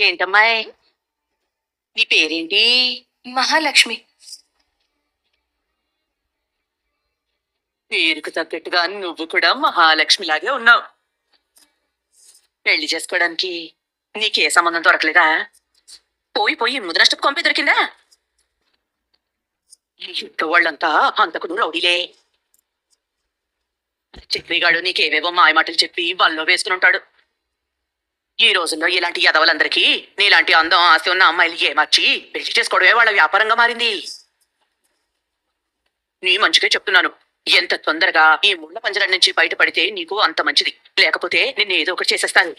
ఏంటమ్మాయి? నీ పేరేంటి? మహాలక్ష్మి. పేరుకు తగ్గట్టుగా నువ్వు కూడా మహాలక్ష్మిలాగే ఉన్నావు. పెళ్ళి చేసుకోవడానికి నీకే సంబంధం దొరకలేదా? పోయి పోయి ముదనష్టపు కొంపే దొరికిందా? ఇంట్లో వాళ్ళంతా అంతకును రౌడీలే. చక్రిగాడు నీకేవేవో మాయమాటలు చెప్పి వల్లో వేసుకుని ఉంటాడు. ఈ రోజుల్లో ఇలాంటి యదవలందరికీ నీలాంటి అందం ఆస్తి ఉన్న అమ్మాయిలు ఏమర్చి పెళ్ళి చేసుకోవడమే వాళ్ళ వ్యాపారంగా మారింది. నీ మంచిగా చెప్తున్నాను. ఎంత తొందరగా ఈ ముళ్ళ పంజరం నుంచి బయటపడితే నీకు అంత మంచిది. లేకపోతే నిన్ను ఏదో ఒకటి చేసేస్తాను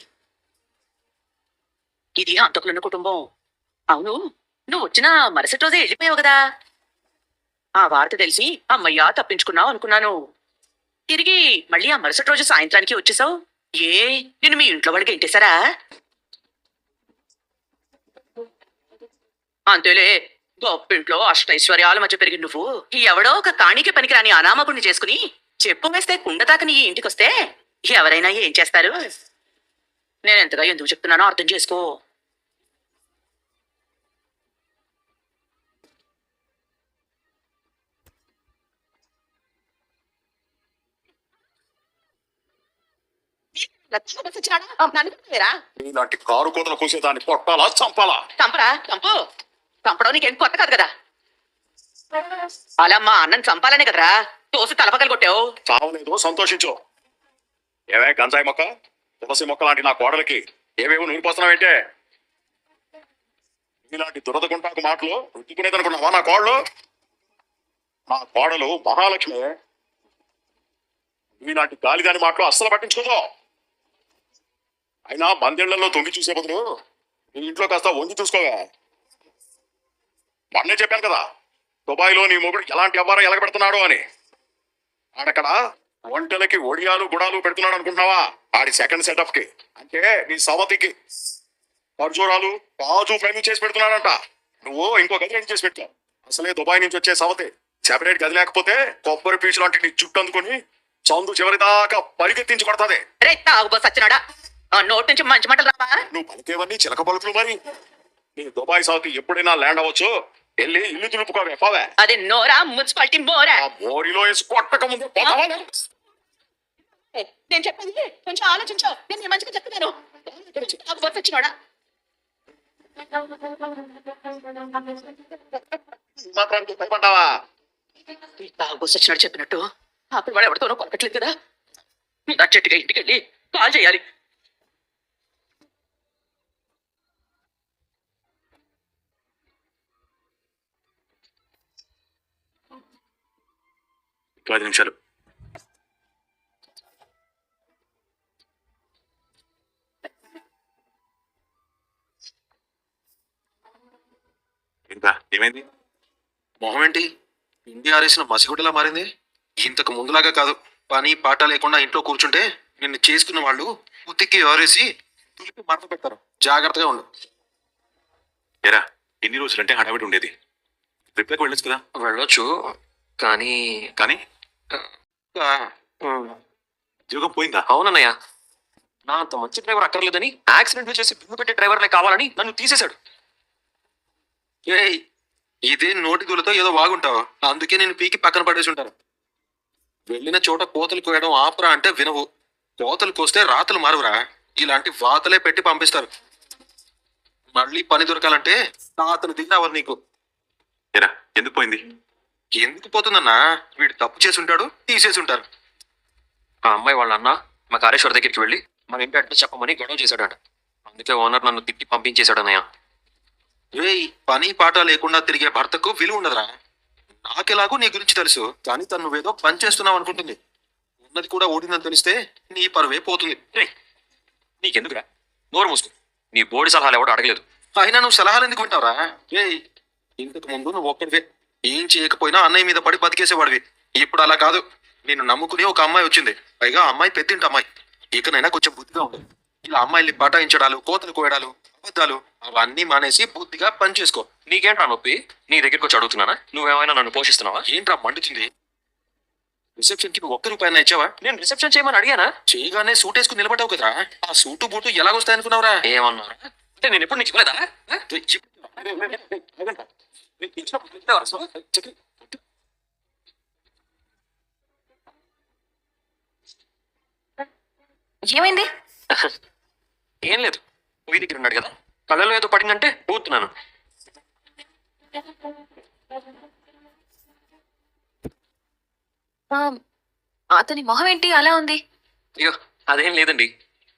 ఇది అంతకులున్న కుటుంబం. అవును నువ్వు వచ్చిన మరుసటి రోజే వెళ్ళిపోయావు కదా. ఆ వార్త తెలిసి అమ్మయ్యా తప్పించుకున్నావు అనుకున్నాను. తిరిగి మళ్ళీ ఆ మరుసటి రోజు సాయంత్రానికి వచ్చేసావు? ఏ? నిన్ను మీ ఇంట్లో వాడికి ఇంటేశారా అంతేలే గొప్పింట్లో అష్టైశ్వర్యాల మధ్య పెరిగి నువ్వు. ఎవడో ఒక కాణికి పనికిరాని అనామకుడిని చేసుకుని చెప్పు వేస్తే కుండ తాక నీ ఇంటికొస్తే ఎవరైనా ఏం చేస్తారు? నేను ఎంతగా ఎందుకు చెప్తున్నానో అర్థం చేసుకో. ఇలాంటి కారు కూతలు కూసేదాన్ని కొట్టాలా చంపాలా? చంపరా? చంపు. చంపడం నీకేం కొత్త కాదు కదా. అలా మా అన్నని చంపాలనే కదరా. తోసి తలపగలు కొట్టావు. చావలేదు సంతోషించు. ఏవే గంజాయి మొక్క తులసి మొక్క లాంటి నా కోడలికి ఏవేవో నూరిపోస్తున్నావేంటే ఇలాంటి దురదగుంటాకు మాటలు రుద్దుకునేదనుకున్నావా నా కోడలు? నా కోడలు మహాలక్ష్మి. ఇలాంటి గాలిదాని మాటలు అస్సలు పట్టించుకోదు. అయినా మందిళ్ళలో తొంగి చూసే బదులు నీ ఇంట్లో కాస్త వంగి చూసుకోవే. మొన్నే చెప్పాను కదా దుబాయ్లో నీ మొగుడు ఎలాంటి వ్యవహారం ఎలగబెడుతున్నాడు అని. ఆడక్కడ వంటలకి ఒడియాలు గుడాలు పెడుతున్నాడు అనుకుంటున్నావా? ఆడి సెకండ్ సెటప్కి. అంటే నీ సవతికి. ఖర్జూరాలు కాజు ఫ్రేమింగ్ చేసి పెడుతున్నాడంట. నువ్వు ఇంకో గది రెడీ చేసి పెట్టావు అసలే దుబాయ్ నుంచి వచ్చే సవతి. సెపరేట్ గది లేకపోతే కొబ్బరి పీచు లాంటి నీ జుట్టు అందుకుని చందు చివరి దాకా పరిగెత్తించి కొడతాది రే తాగుబో సచ్చినాడా? నోటి నుంచి మంచి మాటలు రావా? నువ్వు పలికేవన్నీ చిలక పలుకులు మరి. నీ దుబాయ్ సవతి ఎప్పుడైనా ల్యాండ్ అవ్వచ్చు? వెళ్ళి ఇల్లు తులుపుకోవే పోవే. అది నోరా మున్సిపాలిటీ మోరా. ఆ మోరిలో వేసి కొట్టక ముందు పోతావా? నేను చెప్పేది కొంచెం ఆలోచించు. నేను నీ మంచిగా చెప్తున్నాను. తాగుబో సచ్చినాడా ఈ మాత్రానికి భయపడ్డావా? తాగుబో సచ్చినాడు చెప్పినట్టు. అప్పుడు వాడు ఎవరితోనో కొనకట్లేదు కదా. నచ్చట్టుగా ఇంటికి వెళ్ళి కాల్ చేయాలి. పది నిమిషాలు. ఇంకా ఏమైంది? మొహం ఏంటి? ఇండియా ఆరేసిన మసిగుడ్డలా మారింది? ఇంతకు ముందులాగా కాదు. పని పాట లేకుండా ఇంట్లో కూర్చుంటే నిన్ను చేసుకున్న వాళ్ళు ఉతికి ఆరేసి తులిపి మడత పెడతారు. జాగ్రత్తగా ఉండు. ఎరా ఎన్ని రోజులంటే హడావిడి ఉండేది. ట్రిప్లకు వెళ్ళొచ్చు కదా? వెళ్ళొచ్చు కానీ కానీ ఉద్యోగం పోయిందా? అవునన్నయ్య. నా అంత మంచి డ్రైవర్ అక్కర్లేదని యాక్సిడెంట్ చేసి బిల్లు పెట్టే డ్రైవర్లే కావాలని నన్ను తీసేశాడు. ఏయ్ ఇదే నోటి దూలతో ఏదో బాగుంటావు అందుకే నేను పీకి పక్కన పడేసి ఉంటాను. వెళ్ళిన చోట కోతలు కోయడం ఆపరా అంటే వినవు. కోతలు కోస్తే రాతలు మారువరా. ఇలాంటి వాతలే పెట్టి పంపిస్తారు. మళ్ళీ పని దొరకాలంటే అతను తిన్నావాలి నీకు? ఎరా ఎందుకు పోయింది? ఎందుకు పోతుందన్నా? వీడు తప్పు చేసి ఉంటాడు తీసేసి ఉంటారు ఆ అమ్మాయి వాళ్ళ అన్న మా కాళేశ్వర దగ్గరికి వెళ్ళి మన ఇంటి అడ్రస్ చెప్పమని గొడవ చేశాడంట. అందుకే ఓనర్ నన్ను తిట్టి పంపించేశాడు అన్నయ్య. ఏయ్ పని పాట లేకుండా తిరిగే భర్తకు విలువ ఉండదురా. నాకెలాగూ నీ గురించి తెలుసు కానీ తను నువ్వేదో పని చేస్తున్నావు అనుకుంటుంది. ఉన్నది కూడా ఓడిందని తెలిస్తే నీ పరువే పోతుంది. రేయ్, నీకెందుకురా? నోరు మూసుకో. నీ బోడి సలహాలు ఎవడు అడగలేదు. అయినా నువ్వు సలహాలు ఎందుకు వింటావురా? ఏయ్ ఇంతకు ముందు నువ్వు ఒక్కడివే. ఏం చేయకపోయినా అన్నయ్య మీద పడి బతికేసేవాడివి. ఇప్పుడు అలా కాదు. నేను నమ్ముకుని ఒక అమ్మాయి వచ్చింది. పైగా అమ్మాయి పెద్దింటి అమ్మాయి. ఇకనైనా కొంచెం బుద్ధిగా ఉండు. ఇలా అమ్మాయిల్ని బటాయించడాలు కోతలు కోయడాలు అబద్ధాలు అవన్నీ మానేసి బుద్ధిగా పని చేసుకో. నీకేంట్రా నొప్పి? నీ దగ్గరికి వచ్చి అడుగుతున్నానా? నువ్వేమైనా నన్ను పోషిస్తున్నావా? ఏంట్రా మండుతుంది? రిసెప్షన్కి ఒక్క రూపాయన ఇచ్చావా? నేను రిసెప్షన్ చేయమని అడిగానా? చేయగానే సూట్ వేసుకుని నిలబడ్డావు కదరా. ఆ సూటు బూటు ఎలాగొస్తాయి అనుకున్నావురా ఏమన్నారా? అంటే నేను ఎప్పుడు నీకు ఇవ్వలేదా? ఏమైంది? ఏం లేదు. దగ్గర ఉన్నాడు కదా. కళ్ళలో ఏదో పడిందంటే ఊతున్నాను ఆ, అతని మొహం ఏంటి? అలా ఉంది. అయ్యో అదేం లేదండి.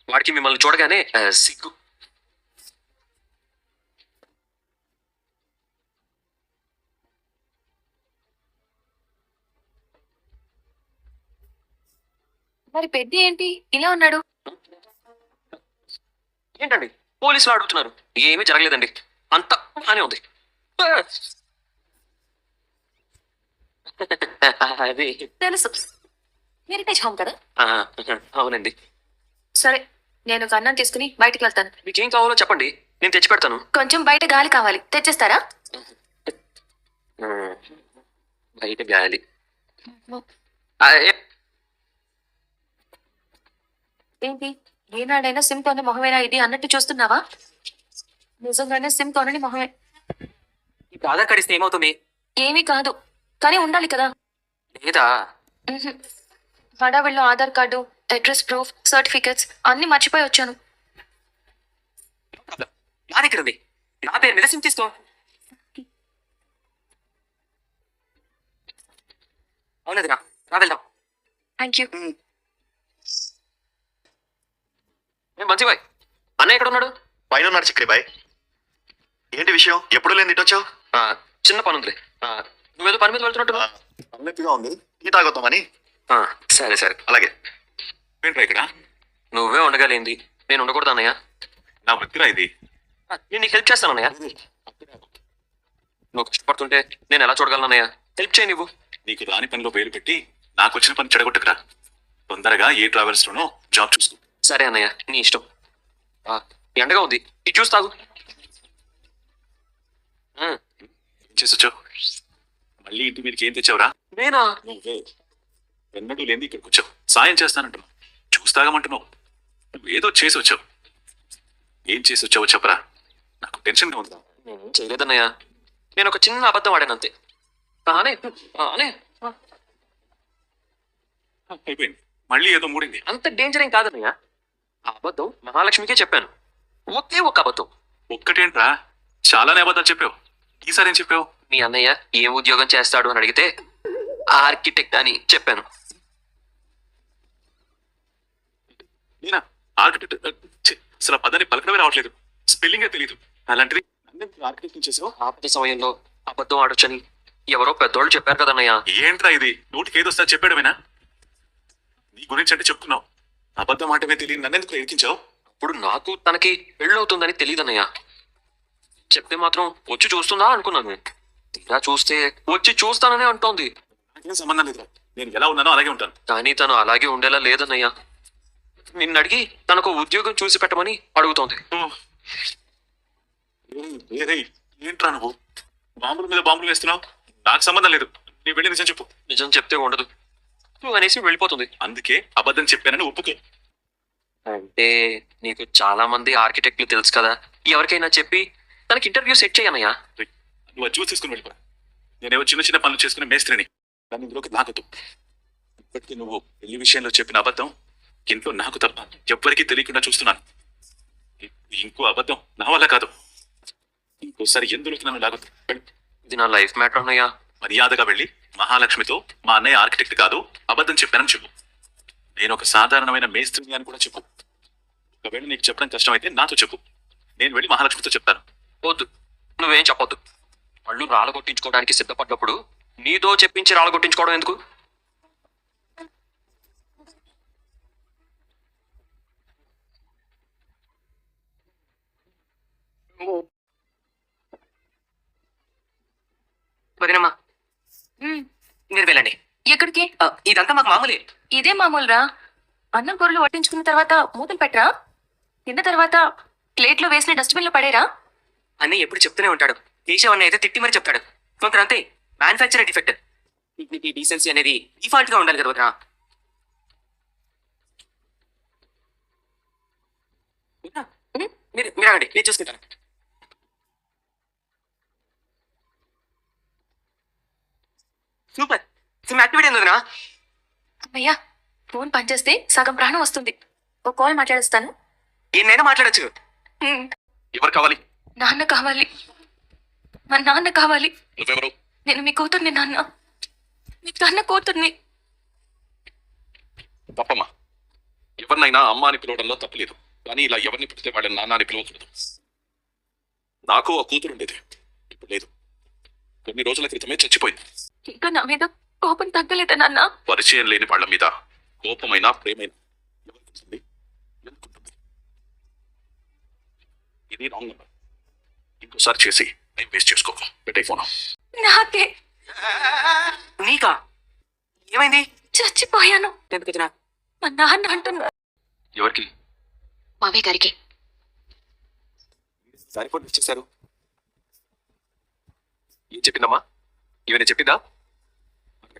వాడికి మిమ్మల్ని చూడగానే సిగ్గు. మరి పెద్ద ఏంటి? ఇలా ఉన్నాడు. ఏంటండి? పోలీసులు అడుగుతున్నారు. ఏమీ జరగలేదండి. అంత బానే ఉంది. అది. తెలుసు. హెరిటేజ్ హోమ్ కదా? ఆ, అవునండి. సరే నేను ఒక అన్నం తీసుకుని బయటికి వెళ్తాను. మీకేం కావాలో చెప్పండి. నేను తెచ్చి పెడతాను. కొంచెం బయట గాలి కావాలి. తెచ్చేస్తారా? బయట గాలి. ఆ, ఏ- ఏంటి? ఏనాడైనా సిమ్ కొన్న మొహమేనా ఇది అన్నట్టు చూస్తున్నావా? నిజంగానే సిమ్ కొనని మొహమే. ఆధార్ కార్డు ఇస్తే ఏమవుతుంది? ఏమీ కాదు. కానీ ఉండాలి కదా. లేదా. హడావిడిలో Aadhaar card address proof certificates అన్ని మర్చిపోయి వచ్చాను. నా దగ్గర ఉంది. నా పేరు మీద సిమ్ తీసుకో. అవునదిరా రా వెళ్దాం. థ్యాంక్ యూ ఏ మంచి బాయ్ అన్నయ్య ఎక్కడ ఉన్నాడు పైన ఉన్నాడు చక్రి బాయ్. ఏంటి విషయం? ఎప్పుడు లేని ఇటొచ్చావు ఆ, చిన్న పని ఉందిలే. ఆ, నువ్వేదో పని మీద వెళ్తున్నట్టు తలనొప్పిగా ఉంది. టీ తాగొద్దామని ఆ, సరే సరే. అలాగే. ఏంట్రా ఇక్కడ? నువ్వే ఉండగలిగింది. నేను ఉండకూడదు అన్నయ్య. నా వృత్తిరా ఇది? నేను నీకు హెల్ప్ చేస్తాను అన్నయ్య. నువ్వు కష్టపడుతుంటే నేను ఎలా చూడగలను అన్నయ్య? హెల్ప్ చేయి నువ్వు. నీకు రాని పనిలో పేరు పెట్టి నాకు వచ్చిన పని చెడగొట్టుకురా. తొందరగా ఏ ట్రావెల్స్ లోనో జాబ్ చూసుకో. సరే అన్నయ్య నీ ఇష్టం. ఆ, ఎండగా ఉంది. ఇది చూసి తాగు. ఉమ్, ఏం చేసి వచ్చావు మళ్ళీ ఇంటి మీదకి ఏం తెచ్చావురా? నేనా? ఎన్నడూ లేని ఇక్కడికి వచ్చావు. సాయం చేస్తానంటున్నావు. చూస్తాగమంటున్నావు నువ్వు ఏదో చేసి వచ్చావు ఏం చేసి వచ్చావో చెప్పరా? నాకు టెన్షన్గా ఉందా. నేను చేయలేదన్నయ్య. నేను ఒక చిన్న అబద్ధం ఆడాను అంతే. అనే అనే అయిపోయింది. మళ్ళీ ఏదో మూడింది. అంత డేంజర్ ఏం కాదన్నయ్య. ఆ అబద్ధం మహాలక్ష్మికే చెప్పాను. ఒకే ఒక అబద్ధం. ఒక్కటేంట్రా? చాలానే అబద్ధాలు చెప్పావు. ఈసారి ఏం చెప్పావు? మీ అన్నయ్య ఏం ఉద్యోగం చేస్తాడు అని అడిగితే ఆర్కిటెక్ట్ అని చెప్పాను. నేనా? ఆర్కిటెక్ట్ అసలు పదాన్ని పలకడమే రావట్లేదు. స్పెల్లింగే తెలియదు అలాంటిది ఆర్కిటెక్ట్ చేసావు? ఆపద సమయంలో అబద్ధం ఆడొచ్చని ఎవరో పెద్దోళ్ళు చెప్పారు కదన్నయ్య. ఏంట్రా ఇది? నోటికి ఏదొస్తా చెప్పాడమేనా నీ గురించి అంటే చెప్తున్నావు. అబద్ధం ఆటమే తెలియదు. నన్నెందుకు ఎరికించావు ఇప్పుడు నాకు తనకి పెళ్ళవుతుందని తెలియదన్నయ్య చెప్తే మాత్రం వచ్చి చూస్తుందా అనుకున్నాను. తీరా చూస్తే వచ్చి చూస్తాననే అంటోంది. నాకేం సంబంధం లేదురా. నేను ఎలా ఉన్నానో అలాగే ఉంటాను. కానీ తను అలాగే ఉండేలా లేదన్నయ్య. నిన్ను అడిగి తనకు ఉద్యోగం చూసి పెట్టమని అడుగుతోంది. ఏంట్రా నువ్వు? బాంబుల మీద బాంబులు వేస్తున్నావు? నాకు సంబంధం లేదు. నీ వెళ్ళి నిజం చెప్పు. నిజం చెప్తే ఉండదు. అనేసి వెళ్ళిపోతుంది. అందుకే అబద్ధం చెప్పానని ఒప్పుకో. అంటే నీకు చాలా మంది ఆర్కిటెక్ట్లు తెలుసు కదా. ఎవరికైనా చెప్పి తనకి ఇంటర్వ్యూ సెట్ చేయనయ్యా? నువ్వు చూసి తీసుకుని వెళ్ళిపో. నేనేవో చిన్న చిన్న పనులు చేసుకునే మేస్త్రిని. కానీ ఇందులోకి నాకదు ఇప్పటికీ నువ్వు పెళ్ళి విషయంలో చెప్పిన అబద్ధం ఇంట్లో నాకు తప్ప ఎవ్వరికీ తెలియకుండా చూస్తున్నాను. ఇంకో అబద్ధం నా వల్ల కాదు. ఇంకోసారి ఎందులోకి నన్ను వెళ్ళు. ఇది నా లైఫ్ మ్యాటర్ అన్నయ్యా. మర్యాదగా వెళ్ళి మహాలక్ష్మితో మా అన్నయ్య ఆర్కిటెక్ట్ కాదు అబద్ధం చెప్పానని చెప్పు. నేను ఒక సాధారణమైన మేస్త్రిని అని కూడా చెప్పు ఒకవేళ నీకు చెప్పడం కష్టమైతే నాతో చెప్పు. నేను వెళ్ళి మహాలక్ష్మితో చెప్తాను. వద్దు. నువ్వేం చెప్పొద్దు. వాళ్ళు రాళ్ళగొట్టించుకోవడానికి సిద్ధపడ్డప్పుడు నీతో చెప్పించి రాళ్ళగొట్టించుకోవడం ఎందుకు? వదినమ్మా మీరు వెళ్ళండి. ఎక్కడికి? ఇదంతా మాకు మామూలే. ఇదే మామూలురా. అన్నం కూరలు వడ్డించుకున్న తర్వాత మూతలు పెట్టరా? తిన్న తర్వాత ప్లేట్లో వేసిన డస్ట్బిన్లో పడేరా? అన్నీ ఎప్పుడు చెప్తూనే ఉంటాడు. కేశవన్న అయితే తిట్టి మరీ చెప్తాడు. అంతే మ్యానుఫ్యాక్చర్ డిఫెక్ట్ డిగ్నిటీ డీసెన్సీ అనేది డిఫాల్ట్గా ఉండాలి కదా మీరు మీరు నేను చూసుకుంటాను. సూపర్. సిమ్ యాక్టివేట్ అయింది వదినా? అమ్మయ్యా ఫోన్ పనిచేస్తే సగం ప్రాణం వస్తుంది. ఓ కాల్ మాట్లాడేస్తాను. ఎన్నైనా మాట్లాడొచ్చు. హ్మ్. ఎవరు కావాలి? నాన్న కావాలి. మా నాన్న కావాలి. నువ్వెవరు? నేను మీ కూతుర్ని నాన్న. మీ నాన్న కూతుర్ని. తప్పమ్మా. ఎవరినైనా అమ్మ అని పిలవడంలో తప్పలేదు కానీ ఇలా ఎవరిని పిలిస్తే వాళ్ళని నాన్న అని పిలవకూడదు. నాకు ఆ కూతురు ఉండేది. ఇప్పుడు లేదు. కొన్ని రోజుల క్రితమే చచ్చిపోయింది. ఇంకా నా మీద కోపం తగ్గలేదా నాన్న? పరిచయం లేని వాళ్ళ మీద కోపమైన ప్రేమైన? ఇది రాంగ్ నెంబర్ ఇంకోసారి చేసి టైం వేస్ట్ చేసుకోకు పెట్టే ఫోన్. నాకే. నీకా? ఏమైంది? చచ్చిపోయాను. ఎందుకు మా నాన్న అంటున్నారు ఎవరికి? మావయ్య గారికి. సారీ ఫోన్ ఇచ్చేశారు. ఏం చెప్పిందమ్మా? ఏమైనా చెప్పిందా?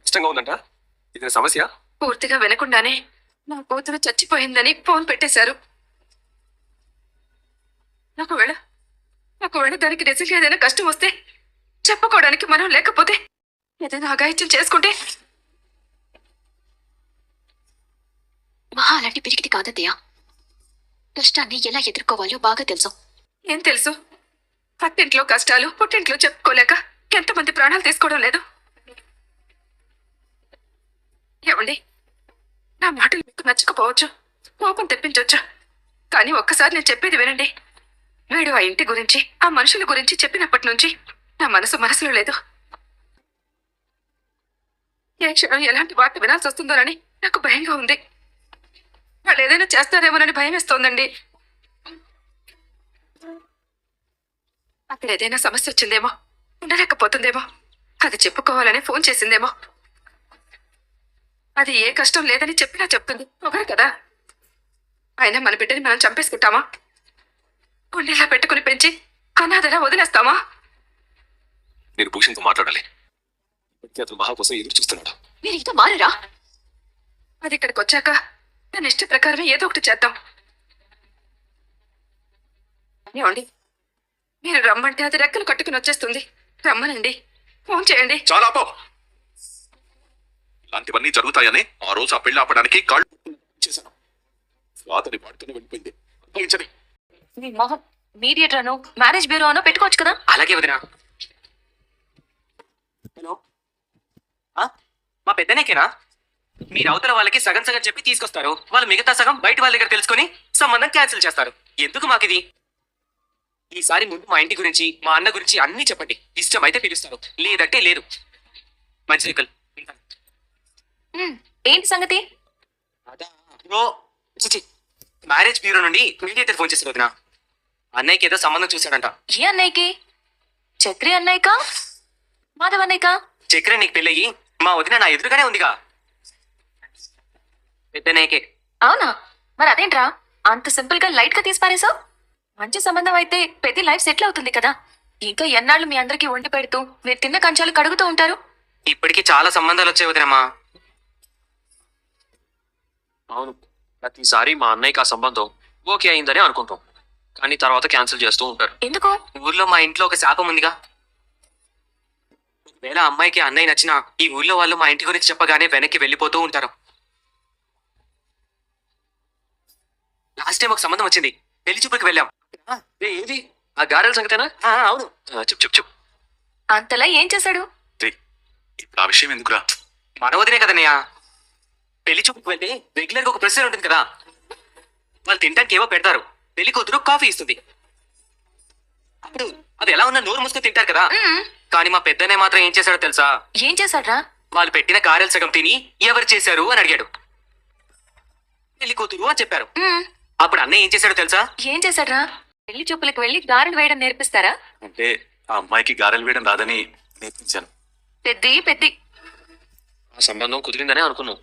కష్టంగా ఉందంట? ఇది సమస్య? పూర్తిగా వినకుండానే నా కూతురు చచ్చిపోయిందని ఫోన్ పెట్టేశారు. ఒకవేళ ఒకవేళ దానికి నిజంగా ఏదైనా కష్టం వస్తే చెప్పుకోవడానికి మనం లేకపోతే ఏదైనా అగాయిత్యం చేసుకుంటే? మహా అలాంటి పిరికిది కాదత్తయ్య కష్టాన్ని ఎలా ఎదుర్కోవాలో బాగా తెలుసు. ఏం తెలుసు? పట్టింట్లో కష్టాలు పుట్టింట్లో చెప్పుకోలేక ఎంతమంది ప్రాణాలు తీసుకోవడం లేదు. ఏమండి? నా మాటలు మీకు నచ్చకపోవచ్చు. కోపం తెప్పించవచ్చు కానీ ఒక్కసారి నేను చెప్పేది వినండి. వీడు ఆ ఇంటి గురించి ఆ మనుషుల గురించి చెప్పినప్పటి నుంచి నా మనసు మనసులో లేదు. ఏ క్షణం ఎలాంటి వార్త వినాల్సి వస్తుందోనని నాకు భయంగా ఉంది. వాళ్ళు ఏదైనా చేస్తారేమోనని భయం వేస్తోందండి అక్కడ ఏదైనా సమస్య వచ్చిందేమో ఉండలేకపోతుందేమో అది చెప్పుకోవాలని ఫోన్ చేసిందేమో. అది ఏ కష్టం లేదని చెప్పినా చెప్తుంది. ఒకరు కదా. అయినా మన బిడ్డని మనం చంపేసుకుంటామా? గుండెలా పెట్టుకుని పెంచి అనాథలా వదిలేస్తామా? నేను భూషణ్తో మాట్లాడాలి. అతను మహా కోసం ఎదురు చూస్తున్నాడు. మీరు ఇంకా మారరా? అది ఇక్కడికి వచ్చాక తన ఇష్ట ప్రకారమే ఏదో ఒకటి చేద్దాం. ఏమండి? మీరు రమ్మంటే అది రెక్కలు కట్టుకుని వచ్చేస్తుంది. రమ్మనండి. ఫోన్ చేయండి. చాలా ఇలాంటివన్నీ జరుగుతాయని ఆ రోజు ఆ పెళ్ళి ఆపడానికి కాళ్ళు చేశాను. స్వాతని పాడుతూనే వెళ్ళిపోయింది. అనుభవించని మీ మొహం మీడియేటర్ అను మ్యారేజ్ బ్యూరో అనో పెట్టుకోవచ్చు కదా? అలాగే వదినా. హలో? ఆ? మా పెద్దనేకేనా? మీరు అవతల వాళ్ళకి సగం సగం చెప్పి తీసుకొస్తారు. వాళ్ళు మిగతా సగం బయట వాళ్ళ దగ్గర తెలుసుకొని సంబంధం క్యాన్సిల్ చేస్తారు. ఎందుకు మాకు ఇది ఈసారి ముందు మా ఇంటి గురించి మా అన్న గురించి అన్ని చెప్పండి. ఇష్టమైతే పిలుస్తారు. లేదంటే లేదు. మంచి రేకల్ ఏంటి సంగతి? చిచి మ్యారేజ్ బ్యూరో నుండి మీడియేటర్ ఫోన్ చేశారు వదినా. అన్నయ్యకి ఏదో సంబంధం చూశాడంట. ఏ అన్నయ్యకి? చక్రి అన్నయ్యకా? మాధవ్ అన్నయ్యకా? చక్ర నీకు పెళ్ళయి. మా వదిన నా ఎదురుగానే ఉందిగా. పెద్దనేకే అవునా? మరి అదేంట్రా? అంత సింపుల్గా లైట్గా తీసి పారేసావు మంచి సంబంధం అయితే పెద్ద లైఫ్ సెటిల్ అవుతుంది కదా. ఇంకా ఎన్నాళ్ళు మీ అందరికి వండి పెడుతూ మీరు తిన్న కంచాలు కడుగుతూ ఉంటారు? ఇప్పటికి చాలా సంబంధాలు వచ్చాయి వదినమ్మా. అవును. ప్రతిసారి మా అన్నయ్యకి ఆ సంబంధం ఓకే అయిందని అనుకుంటాం. కానీ తర్వాత క్యాన్సిల్ చేస్తూ ఉంటారు. ఎందుకు? ఊర్లో మా ఇంట్లో ఒక శాపం ఉందిగా. ఒకవేళ అమ్మాయికి అన్నయ్య నచ్చినా ఈ ఊర్లో వాళ్ళు మా ఇంటి గురించి చెప్పగానే వెనక్కి వెళ్ళిపోతూ ఉంటారు. లాస్ట్ టైం ఒక సంబంధం వచ్చింది. పెళ్ళి చూపులకు వెళ్ళాం. ఏ, ఏది? ఆ గారెల సంగతేనా? ఆ, అవును. ఆ, చెప్పు చెప్పు చెప్పు. అంతలా ఏం చేశాడు? ఇప్పుడు ఆ విషయం ఎందుకురా? మన వదినే కదన్నయ్య. పెళ్ళి చూపుకి వెళ్తే రెగ్యులర్గా ఒక ప్రొసీజర్ ఉంటుంది కదా. వాళ్ళు తినడానికి ఏవో పెడతారు. పెళ్ళి కూతురు కాఫీ ఇస్తుంది. అప్పుడు అది ఎలా ఉన్నా నోరు మూసుకొని తింటారు కదా. కానీ మా పెద్దనే మాత్రం ఏం చేశాడో తెలుసా? ఏం చేశాడ్రా? వాళ్ళు పెట్టిన గారెలు సగం తిని ఎవరు చేశారు అని అడిగాడు. పెళ్ళి కూతురు అని చెప్పారు. అప్పుడు అన్నయ్య ఏం చేశాడో తెలుసా? ఏం చేశాడ్రా? పెళ్ళి చూపులకు వెళ్ళి గారెలు వేయడం నేర్పిస్తారా? అంటే ఆ అమ్మాయికి గారెలు వేయడం రాదని నేర్పించాను. పెద్ది పెద్ది. ఆ సంబంధం కుదిరిందనే అనుకున్నాం.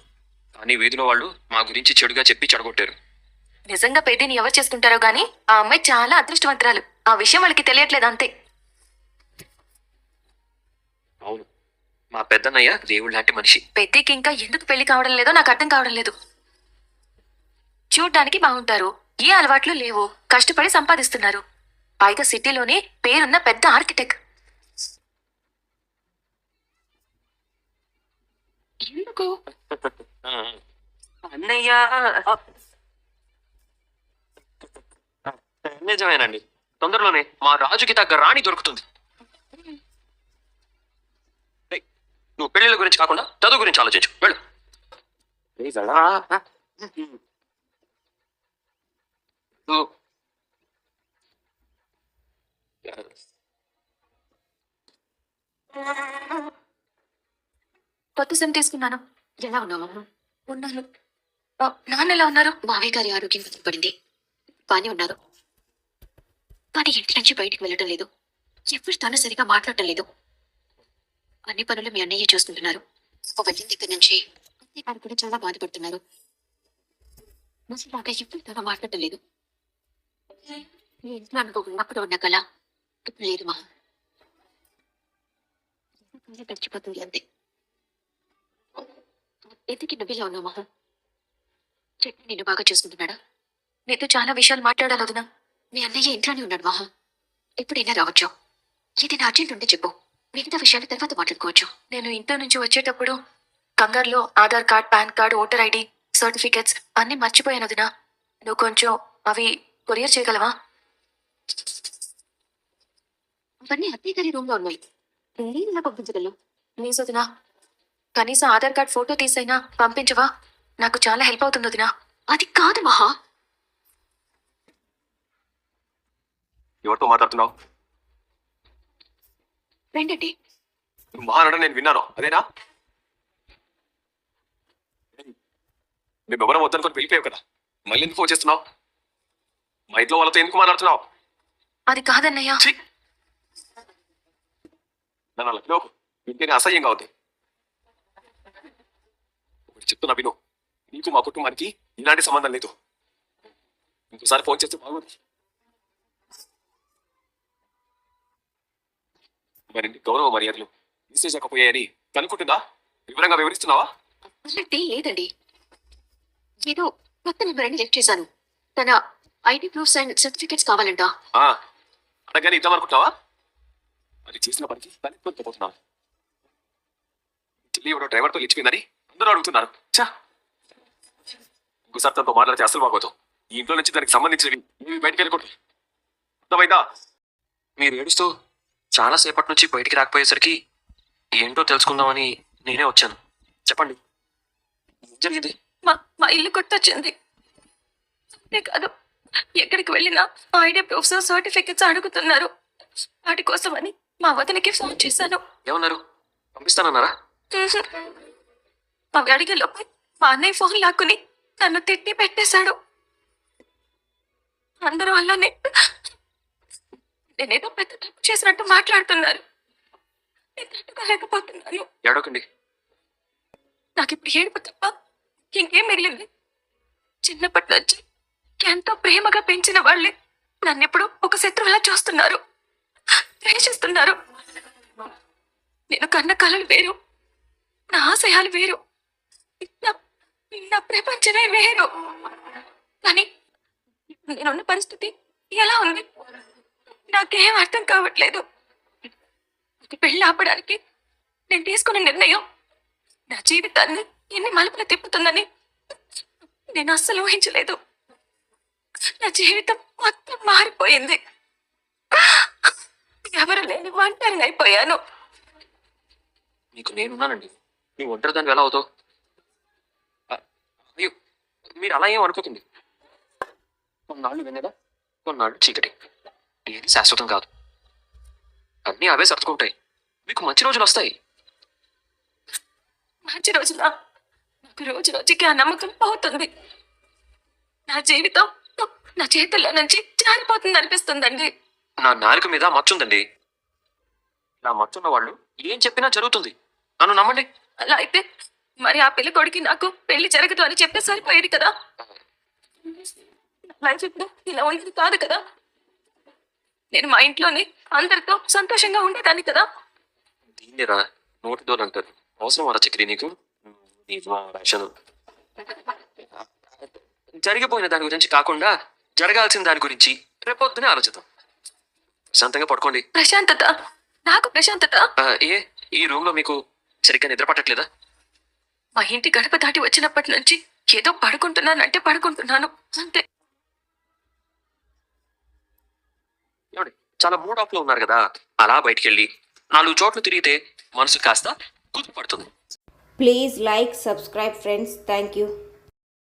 కానీ వీధిలో వాళ్ళు మా గురించి చెడుగా చెప్పి చెడగొట్టారు. నిజంగా పెద్దిని ఎవరు చేసుకుంటారో గానీ ఆ అమ్మాయి చాలా అదృష్టవంతురాలు. ఆ విషయం వాళ్ళకి తెలియట్లేదు అంతే. అవును. మా పెద్దన్నయ్య దేవుడు లాంటి మనిషి. పెద్దికి ఇంకా ఎందుకు పెళ్ళి కావడం లేదో నాకు అర్థం కావడం లేదు. చూడ్డానికి బాగుంటారు. ఏ అలవాట్లు లేవు. కష్టపడి సంపాదిస్తున్నారు. పైగా సిటీలోనే పేరున్న పెద్ద ఆర్కిటెక్ట్ ఎందుకు? అన్నయ్య. నిజమేనండి. తొందరలోనే మా రాజుకి తగ్గ రాణి దొరుకుతుంది. నువ్వు పెళ్ళిళ్ళ గురించి కాకుండా చదువు గురించి ఆలోచించు. వెళ్ళు. కొత్త సిమ్ తీసుకున్నాను. ఎలా ఉన్నావు ఉన్నాను ఆ, నాన్న ఎలా ఉన్నారు? మావయ్య గారి ఆరోగ్యం పడింది బానే ఉన్నారు. కానీ ఇంటి నుంచి బయటికి వెళ్ళటం లేదు. ఎవరితోనూ సరిగా మాట్లాడటం లేదు. అన్ని పనులు మీ అన్నయ్య చూసుకుంటున్నారు. వెళ్ళిన దగ్గర నుంచి అత్తయ్య గారు కూడా చాలా బాధపడుతున్నారు. ముసలాగా ఎవరితోనూ మాట్లాడటం లేదు. ఇంట్లో అనుకోకున్నప్పుడు ఉన్న కళ. ఇప్పుడు లేదు మా గడిచిపోతుంది అంతే. ఎందుకు నువ్వులా ఉన్నావు మహా చెట్టు నిన్ను బాగా చూసుకుంటున్నాడా నీతో చాలా విషయాలు మాట్లాడాలి వదినా. మీ అన్నయ్య ఇంట్లోనే ఉన్నాడు మహా ఎప్పుడైనా రావచ్చు? ఏదైనా అర్జెంట్ ఉంటే చెప్పు. మిగతా విషయాలు తర్వాత మాట్లాడుకోవచ్చు. నేను ఇంట్లో నుంచి వచ్చేటప్పుడు కంగారులో Aadhaar card PAN card voter ID certificates అన్ని మర్చిపోయాను వదినా. నువ్వు కొంచెం అవి కొరియర్ చేయగలవా? అవన్నీ అత్తయ్య గారి రూమ్లో ఉన్నాయి. నేను ఇలా పంపించగలను? ప్లీజ్ వదినా కనీసం ఆధార్ కార్డ్ ఫోటో తీసైనా పంపించవా? నాకు చాలా హెల్ప్ అవుతుంది వదినా. అది కాదు మహా. ఎవరితో మాట్లాడుతున్నావు? రండి మహానడ నేను విన్నాను. అదేనా? మేము ఎవరం వద్దనుకొని వెళ్ళిపోయావు కదా. మళ్ళీ ఎందుకు ఫోన్ చేస్తున్నావు? మా ఇంట్లో వాళ్ళతో ఎందుకు మాట్లాడుతున్నావు? అది కాదన్నయ్య! నన్ను అలా. వింటేనే అసహ్యంగా ఉంది. ఒకటి చెప్తున్నా విను. నీకు మా కుటుంబానికి ఇలాంటి సంబంధం లేదు. ఇంకోసారి ఫోన్ చేస్తే బాగోదు. మరి గౌరవ మర్యాదలు విశ్లేషకపోయాయని కనుక్కుంటుందా వివరంగా వివరిస్తున్నావా? అలాంటి లేదండి. ఏదో కొత్త నెంబర్ అని లిఫ్ట్ చేశాను. తన ఐడి ప్రూఫ్స్ అండ్ సర్టిఫికెట్స్ కావాలంట. ఆ, అనగానే ఇద్దాం అనుకుంటున్నావా? అది చేసిన పనికి తలెత్తుకోపోతున్నాను చెల్లి ఎవడో డ్రైవర్తో ఇచ్చిపోయిందని అందరూ అడుగుతున్నారు. చా ఇంకోసారి తనతో మాట్లాడితే అసలు బాగోదు. ఈ ఇంట్లో నుంచి దానికి సంబంధించినవి ఏవి బయటికి వెళ్ళకూడదు అర్థమైందా? మీరు ఏడుస్తూ చాలా సేపటి నుంచి బయటికి రాకపోయేసరికి ఏంటో తెలుసుకుందామని నేనే వచ్చాను. చెప్పండి. జరిగింది మా మా ఇల్లు గుర్తొచ్చింది అంతే కాదు ఎక్కడికి వెళ్ళినా ఐడి ప్రూఫ్స్ సర్టిఫికెట్స్ అడుగుతున్నారు. వాటి కోసమని మా వదినకి ఫోన్ చేశాను. ఏమన్నారు? పంపిస్తానన్నారా? అవి అడిగే లోపే మా అన్నయ్య ఫోన్ లాక్కుని నన్ను తిట్టి పెట్టేశాడు. అందరూ అలానే నేనేదో పెద్ద తప్పు చేసినట్టు మాట్లాడుతున్నారు. నేను తట్టుకోలేకపోతున్నాను. ఏడవకండి. నాకు ఇప్పుడు ఏడుపు తప్ప ఇంకేం మిగిలింది. చిన్నప్పటి నుంచి ఎంతో ప్రేమగా పెంచిన వాళ్ళే నన్ను ఇప్పుడు ఒక శత్రువులా చూస్తున్నారు. ద్వేషిస్తున్నారు. నేను కన్న కలలు వేరు. నా ఆశయాలు వేరు. నా- ప్రపంచమే వేరు. కానీ నేనున్న పరిస్థితి ఎలా ఉంది? నాకేం అర్థం కావట్లేదు. పెళ్ళి పెళ్ళి ఆపడానికి నేను తీసుకున్న నిర్ణయం నా జీవితాన్ని ఎన్ని మలుపులు తిప్పుతుందని నేను అస్సలు ఊహించలేదు. నా జీవితం మొత్తం మారిపోయింది. ఎవరు లేని ఒంటరిగా అయిపోయాను. మీకు నేనున్నానండి నువ్వు ఒంటరి దాన్ని ఎలా అవుతావు మీరు అలా ఏం అనుకోకండి. కొన్నాళ్ళు వినేదా కొన్నాళ్ళు చీకటి. ఏది శాశ్వతం కాదు. అన్నీ అవే సర్దుకుంటాయి. మీకు మంచి రోజులు వస్తాయి. మంచి నాకు రోజు రోజుకి ఆ నమ్మకం పోతుంది. నా జీవితం నా చేతుల్లో నుంచి జారిపోతుంది అనిపిస్తుందండి. నా నాలుక మీద మచ్చుందండి నా మచ్చున్న వాళ్ళు ఏం చెప్పినా జరుగుతుంది. నన్ను నమ్మండి. అలా అయితే మరి ఆ పిల్ల కొడుకి నాకు పెళ్ళి జరగదు అని చెప్తే సరిపోయేది కదా. లైఫ్ ఇప్పుడు ఇలా ఉండేది కాదు కదా. నేను మా ఇంట్లోనే అందరితో సంతోషంగా ఉండేదాన్ని కదా. దీన్ని రా నోటి దోలు అంటారు. అవసరం వరా చక్రి నీకు? జరిగిపోయిన దాని గురించి కాకుండా జరగాల్సిన దాని గురించి రేపొద్దునే ఆలోచిద్దాం. ప్రశాంతంగా పడుకోండి. ప్రశాంతత? నాకు ప్రశాంతత? ఏ ఈ రూమ్లో మీకు సరిగ్గా నిద్ర పట్టట్లేదా? మా ఇంటి గడప దాటి వచ్చినప్పటి నుంచి ఏదో పడుకుంటున్నానంటే పడుకుంటున్నాను అంతే చాలా మూడ్ ఆఫ్లో ఉన్నారు కదా అలా బయటికి వెళ్ళి నాలుగు చోట్ల తిరిగితే మనసు కాస్త కుదురు పడుతుంది Please like, subscribe friends. Thank you.